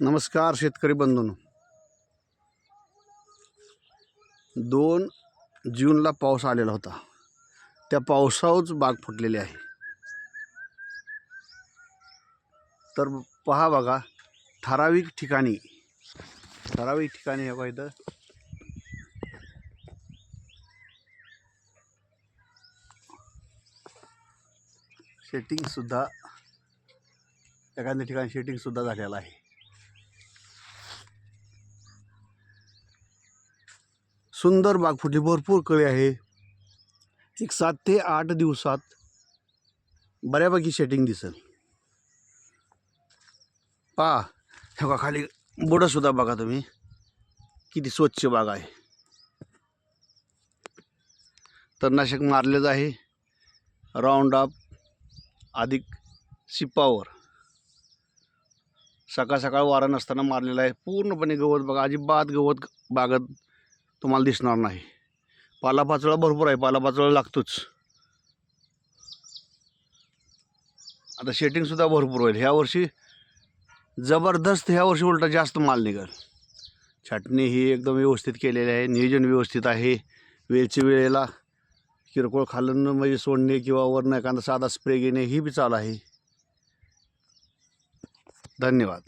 नमस्कार शेतकरी बंधून. दोन जूनला पाऊस आलेला होता. त्या पावसावरच बाग फुटलेली आहे. तर पहा बघा ठराविक ठिकाणी ठराविक ठिकाणी हे बघा इथं. शेटिंगसुद्धा एखाद्या ठिकाणी शेटिंगसुद्धा झालेलं आहे. सुंदर बाग फुटली भरपूर कळी आहे. एक सात ते आठ दिवसात बऱ्यापैकी शेटिंग दिसेल. पहा हे बघा खाली बुडंसुद्धा बघा तुम्ही. किती स्वच्छ बाग आहे. तणनाशक मारलेच आहे. राऊंड अप अधिक शिपावर. सकाळ सकाळ वारा नसताना मारलेला आहे. पूर्णपणे गवत बघा अजिबात गवत बागत तुम्हाला दिसणार नाही. पालापाचोळा भरपूर आहे पालापाचोळा लागतोच. आता शेटिंगसुद्धा भरपूर होईल. ह्या वर्षी जबरदस्त ह्या वर्षी उलटा जास्त माल निघाल. छाटणी ही एकदम व्यवस्थित केलेली आहे नियोजन व्यवस्थित आहे. वेळची वेळेला किरकोळ खालून म्हणजे सोडणे किंवा वरनं एखादा साधा स्प्रे घेणे ही बी चालू आहे. धन्यवाद.